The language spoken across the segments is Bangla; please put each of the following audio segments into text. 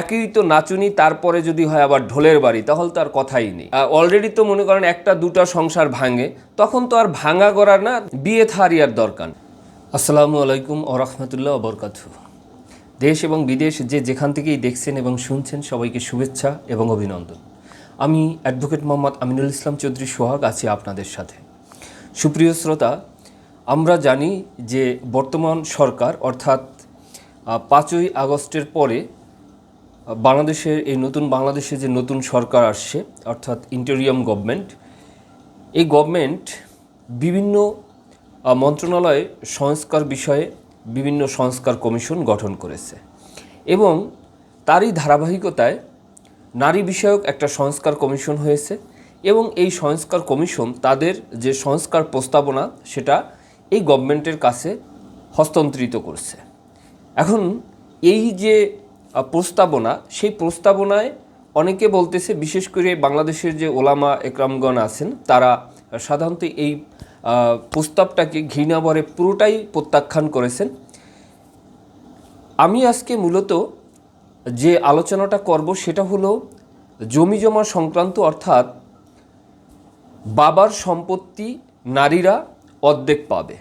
একই তো নাচুনি, তারপরে যদি হয় আবার ঢোলের বাড়ি তাহলে তো আর কথাই নেই। অলরেডি তো মনে করেন একটা দুটা সংসার ভাঙে, তখন তো আর ভাঙা করার না, বিয়ে থারিয়ার দরকার আসসালামু আলাইকুম ও রহমতুল্লাহ বরকাতু। দেশ এবং বিদেশ যে যেখান থেকেই দেখছেন এবং শুনছেন, সবাইকে শুভেচ্ছা এবং অভিনন্দন। আমি অ্যাডভোকেট মোহাম্মদ আমিনুল ইসলাম চৌধুরী সোহাগ আছি আপনাদের সাথে। সুপ্রিয় শ্রোতা, আমরা জানি যে বর্তমান সরকার, অর্থাৎ পাঁচই আগস্টের পরে বাংলাদেশের এই নতুন, বাংলাদেশে যে নতুন সরকার আসছে, অর্থাৎ ইন্টেরিয়াম গভর্নমেন্ট এই গভর্নমেন্ট বিভিন্ন মন্ত্রণালয়ে সংস্কার বিষয়ে বিভিন্ন সংস্কার কমিশন গঠন করেছে। এবং তারই ধারাবাহিকতায় নারী বিষয়ক একটা সংস্কার কমিশন হয়েছে এবং এই সংস্কার কমিশন তাদের যে সংস্কার প্রস্তাবনা, সেটা এই গভর্নমেন্টের কাছে হস্তান্তরিত করছে। এখন এই যে প্রস্তাবনা, সেই প্রস্তাবনায় অনেকে বলতেছে, বিশেষ করে বাংলাদেশের যে ওলামা একরামগণ আছেন, তারা সাধারণত এই প্রস্তাবটাকে ঘৃণাভরে পুরোটাই প্রত্যাখ্যান করেছেন। আমি আজকে মূলত যে আলোচনাটা করব, সেটা হলো জমি জমা সংক্রান্ত, অর্থাৎ বাবার সম্পত্তি নারীরা অর্ধেক পাবে।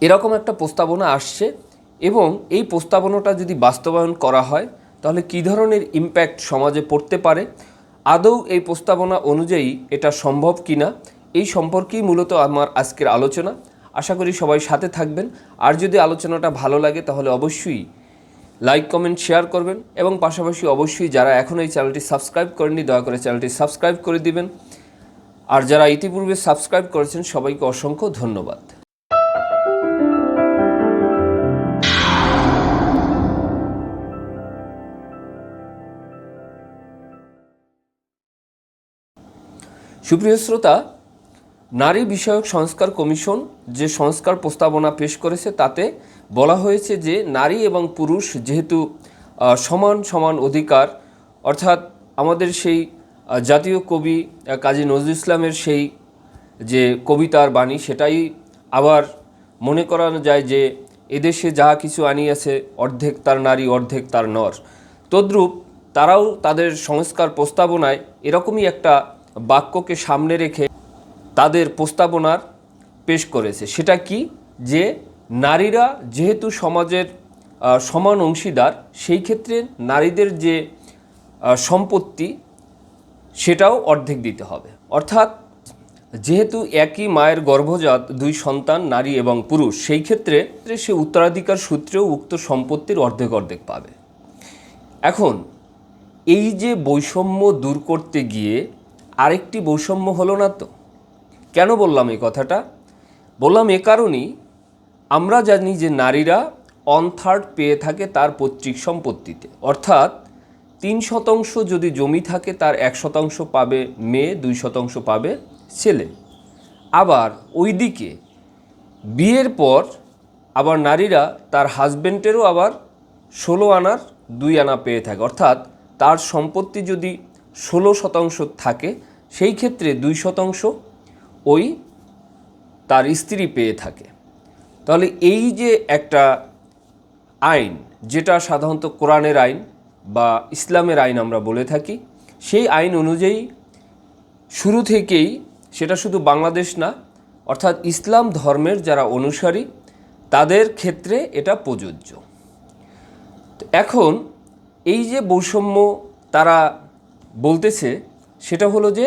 এরকম একটা প্রস্তাবনা আসছে। এবং এই প্রস্তাবনাটা যদি বাস্তবায়ন করা হয়, তাহলে কী ধরনের ইম্প্যাক্ট সমাজে পড়তে পারে? আদৌ এই প্রস্তাবনা অনুযায়ী এটা সম্ভব কি না এই সম্পর্কেই মূলত আমার আজকের আলোচনা। আশা করি সবাই সাথে থাকবেন। আর যদি আলোচনাটা ভালো লাগে, তাহলে অবশ্যই লাইক কমেন্ট শেয়ার করবেন। এবং পাশাপাশি অবশ্যই যারা এখন এই চ্যানেলটি সাবস্ক্রাইব করেননি, দয়া করে চ্যানেলটি সাবস্ক্রাইব করে দিবেন। আর যারা ইতিপূর্বে সাবস্ক্রাইব করেছেন, সবাইকে অসংখ্য ধন্যবাদ। সুপ্রিয় শ্রোতা, নারী বিষয়ক সংস্কার কমিশন যে সংস্কার প্রস্তাবনা পেশ করেছে, তাতে বলা হয়েছে যে নারী এবং পুরুষ যেহেতু সমান সমান অধিকার, অর্থাৎ আমাদের সেই জাতীয় কবি কাজী নজরুল ইসলামের সেই যে কবিতার বাণী, সেটাই আবার মনে করানো যায় যে এদেশে যা কিছু আনিয়াছে, অর্ধেক তার নারী, অর্ধেক তার নর। তদ্রূপ তারাও তাদের সংস্কার প্রস্তাবনায় এরকমই একটা বাক্যকে সামনে রেখে তাদের প্রস্তাবনার পেশ করেছে। সেটা কি? যে নারীরা যেহেতু সমাজের সমান অংশীদার, সেই ক্ষেত্রে নারীদের যে সম্পত্তি, সেটাও অর্ধেক দিতে হবে। অর্থাৎ যেহেতু একই মায়ের গর্ভজাত দুই সন্তান, নারী এবং পুরুষ, সেই ক্ষেত্রে সে উত্তরাধিকার সূত্রেও উক্ত সম্পত্তির অর্ধেক অর্ধেক পাবে। এখন, এই যে বৈষম্য দূর করতে গিয়ে আরেকটি বৈষম্য হলো না তো। কেন বললাম এই কথাটা? বললাম এ কারণেই আমরা জানি যে নারীরা অন থার্ড পেয়ে থাকে তার পৈতৃক সম্পত্তিতে। অর্থাৎ তিন শতাংশ যদি জমি থাকে তার এক শতাংশ পাবে মেয়ে, দুই শতাংশ পাবে ছেলে। আবার ওইদিকে বিয়ের পর আবার নারীরা তার হাজবেন্ডেরও আবার ষোলো আনার দুই আনা পেয়ে থাকে। অর্থাৎ তার সম্পত্তি যদি ষোলো শতাংশ থাকে সেই ক্ষেত্রে দুই শতাংশ ওই তার স্ত্রী পেয়ে থাকে। তাহলে এই যে একটা আইন, যেটা সাধারণত কোরআনের আইন বা ইসলামের আইন আমরা বলে থাকি, সেই আইন অনুযায়ী শুরু থেকেই সেটা শুধু বাংলাদেশ না, অর্থাৎ ইসলাম ধর্মের যারা অনুসারী, তাদের ক্ষেত্রে এটা প্রযোজ্য। এখন এই যে বৈষম্য তারা বলতেছে সেটা হলো যে,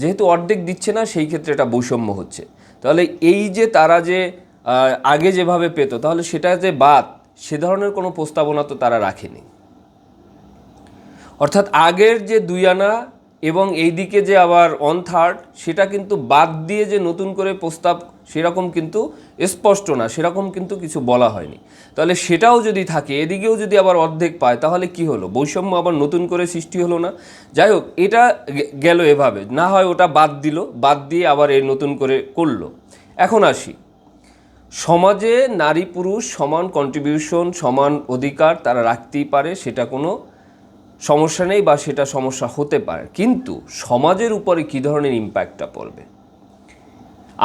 যেহেতু অর্ধেক দিচ্ছে না, সেই ক্ষেত্রে এটা বৈষম্য হচ্ছে। তাহলে এই যে তারা যে আগে যেভাবে পেত, তাহলে সেটা যে বাদ, সে ধরনের কোনো প্রস্তাবনা তো তারা রাখেনি। অর্থাৎ আগের যে দুই আনা এবং এই দিকে যে আবার অন থার্ড সেটা কিন্তু বাদ দিয়ে যে নতুন করে প্রস্তাব সেরকম কিন্তু স্পষ্ট না, সেরকম কিন্তু কিছু বলা হয়নি। তাহলে সেটাও যদি থাকে, এদিকেও যদি আবার অর্ধেক পায়, তাহলে কি হলো? বৈষম্য আবার নতুন করে সৃষ্টি হলো না? যাই হোক, এটা গেল এভাবে। না হয় ওটা বাদ দিল, বাদ দিয়ে আবার এই নতুন করে করল। এখন আসি। সমাজে নারী পুরুষ সমান কন্ট্রিবিউশন সমান অধিকার তারা রাখতেই পারে, সেটা কোনো সমস্যা নেই বা সেটা সমস্যা হতে পারে। কিন্তু সমাজের উপরে কী ধরনের ইম্প্যাক্টটা পড়বে?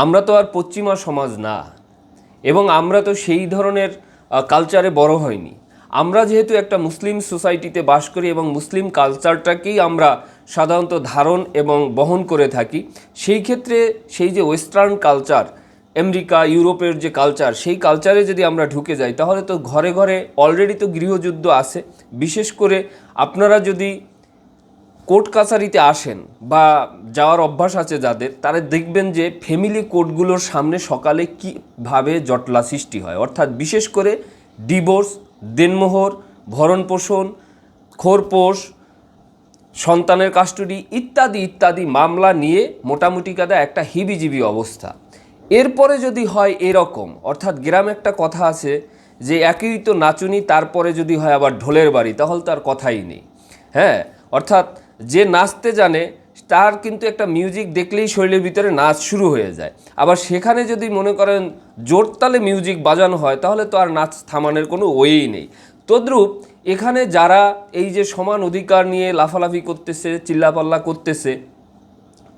আমরা তো আর পশ্চিমা সমাজ না। এবং আমরা তো সেই ধরনের কালচারে বড় হয়নি আমরা যেহেতু একটা মুসলিম সোসাইটিতে বাস করি এবং মুসলিম কালচারটাকেই আমরা সাধারণত ধারণ এবং বহন করে থাকি, সেই ক্ষেত্রে সেই যে ওয়েস্টার্ন কালচার আমেরিকা, ইউরোপের যে কালচার সেই কালচারে যদি আমরা ঢুকে যাই, তাহলে তো ঘরে ঘরে অলরেডি তো গৃহযুদ্ধ আছে। বিশেষ করে আপনারা যদি কোর্ট কাছারিতে আসেন বা যাওয়ার অভ্যাস আছে যাদের, তারা দেখবেন যে ফ্যামিলি কোর্টগুলোর সামনে সকালে কীভাবে জটলা সৃষ্টি হয়। অর্থাৎ বিশেষ করে ডিভোর্স দেনমোহর, ভরণ পোষণ খোরপোষ সন্তানের কাস্টডি ইত্যাদি ইত্যাদি মামলা নিয়ে মোটামুটি কাদা একটা হিবিজিবি অবস্থা। এরপরে যদি হয় এরকম, অর্থাৎ গ্রামে একটা কথা আছে যে একই তো নাচুনি, তারপরে যদি হয় আবার ঢোলের বাড়ি, তাহলে তার কথাই নেই। হ্যাঁ? অর্থাৎ যে নাচতে জানে, তার কিন্তু একটা মিউজিক দেখলেই শরীরের ভিতরে নাচ শুরু হয়ে যায়। আবার সেখানে যদি মনে করেন জোরতালে মিউজিক বাজানো হয়, তাহলে তো আর নাচ থামানোর কোনো ওয়েই নেই। তদ্রূপ এখানে যারা এই যে সমান অধিকার নিয়ে লাফালাফি করতেছে, চিল্লাপাল্লা করতেছে,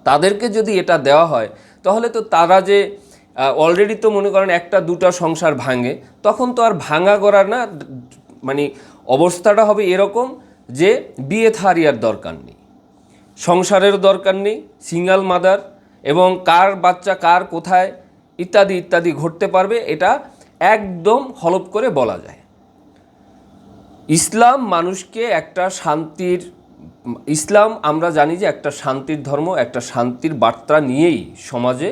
তাদেরকে যদি এটা দেওয়া হয়, তাহলে তো তারা যে অলরেডি তো মনে করেন একটা দুটা সংসার ভাঙে, তখন তো আর ভাঙা করার না মানে অবস্থাটা হবে এরকম। যে বিয়ে থারিয়ার দরকার নেই। সংসারের দরকার নেই সিঙ্গাল মাদার এবং কার বাচ্চা কার কোথায়, ইত্যাদি ইত্যাদি ঘটতে পারবে, এটা একদম হলপ করে বলা যায়। ইসলাম মানুষকে একটা শান্তির, ইসলাম আমরা জানি যে একটা শান্তির ধর্ম, একটা শান্তির বার্তা নিয়েই সমাজে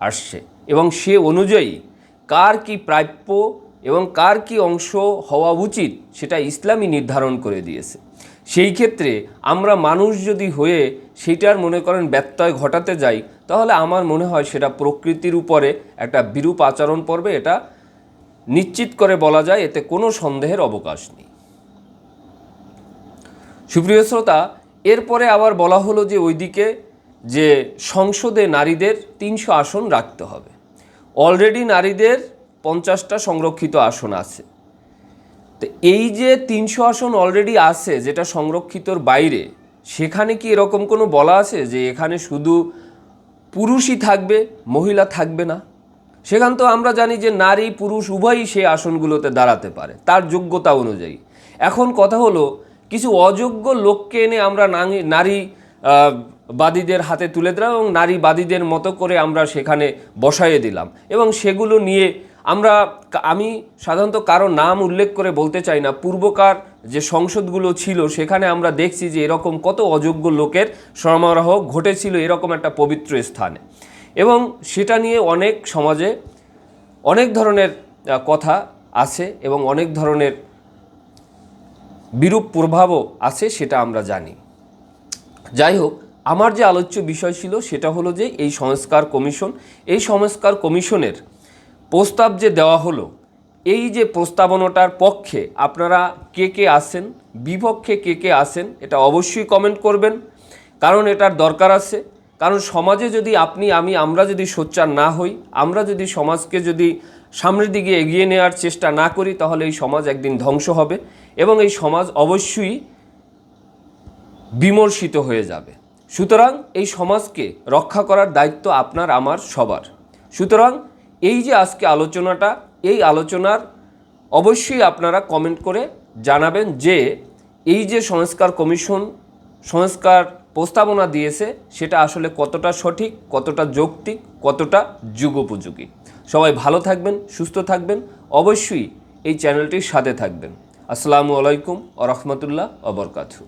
আসছে এবং সে অনুযায়ী কার কি প্রাপ্য এবং কার কি অংশ হওয়া উচিত সেটা ইসলামই নির্ধারণ করে দিয়েছে। সেই ক্ষেত্রে আমরা মানুষ যদি হয়ে সেটার মনে করেন ব্যত্যয় ঘটাতে যাই, তাহলে আমার মনে হয় সেটা প্রকৃতির উপরে একটা বিরূপ আচরণ পড়বে, এটা নিশ্চিত করে বলা যায়, এতে কোনো সন্দেহের অবকাশ নেই। সুপ্রিয় শ্রোতা, এরপরে আবার বলা হলো যে ওইদিকে যে সংসদে নারীদের তিনশো আসন রাখতে হবে। অলরেডি নারীদের পঞ্চাশটা সংরক্ষিত আসন আছে। তো এই যে তিনশো আসন অলরেডি আছে, যেটা সংরক্ষিতর বাইরে, সেখানে কি এরকম কোনো বলা আছে যে এখানে শুধু পুরুষই থাকবে, মহিলা থাকবে না? সেখান তো আমরা জানি যে নারী, পুরুষ উভয়ই সে আসনগুলোতে দাঁড়াতে পারে, তার যোগ্যতা অনুযায়ী। এখন কথা হলো, কিছু অযোগ্য লোককে এনে আমরা নারী বাদীদের হাতে তুলে দিলাম এবং নারীবাদীদের মতো করে আমরা সেখানে বসাইয়ে দিলাম। এবং সেগুলো নিয়ে আমরা আমি সাধারণত কারও নাম উল্লেখ করে বলতে চাই না। পূর্বকার যে সংসদগুলো ছিল, সেখানে আমরা দেখছি যে এরকম কত অযোগ্য লোকের সমারোহ ঘটেছিল এরকম একটা পবিত্র স্থানে। এবং সেটা নিয়ে অনেক সমাজে অনেক ধরনের কথা আছে এবং অনেক ধরনের বিরূপ প্রভাবও আছে, সেটা আমরা জানি। যাই হোক, আমার যে আলোচ্য বিষয় ছিল, সেটা হলো যে এই সংস্কার কমিশন, এই সংস্কার কমিশনের প্রস্তাব যে দেওয়া হলো, এই যে প্রস্তাবনাটার পক্ষে আপনারা কে কে আসেন বিপক্ষে কে কে আসেন এটা অবশ্যই কমেন্ট করবেন। কারণ এটার দরকার আছে। কারণ সমাজে যদি আপনি, আমি, আমরা যদি সোচ্চার না হই, আমরা যদি সমাজকে যদি সামনের দিকে এগিয়ে নেওয়ার চেষ্টা না করি, তাহলে এই সমাজ একদিন ধ্বংস হবে এবং এই সমাজ অবশ্যই বিমর্ষিত হয়ে যাবে। সুতরাং এই সমাজকে রক্ষা করার দায়িত্ব আপনার, আমার, সবার। সুতরাং এই যে আজকে আলোচনাটা, এই আলোচনার অবশ্যই আপনারা কমেন্ট করে জানাবেন যে এই যে সংস্কার কমিশন সংস্কার প্রস্তাবনা দিয়েছে, সেটা আসলে কতটা সঠিক, কতটা যৌক্তিক, কতটা যুগোপযোগী। সবাই ভালো থাকবেন, সুস্থ থাকবেন, অবশ্যই এই চ্যানেলটির সাথে থাকবেন। আসসালামু আলাইকুম আ রহমতুল্লাহ অবরকাতু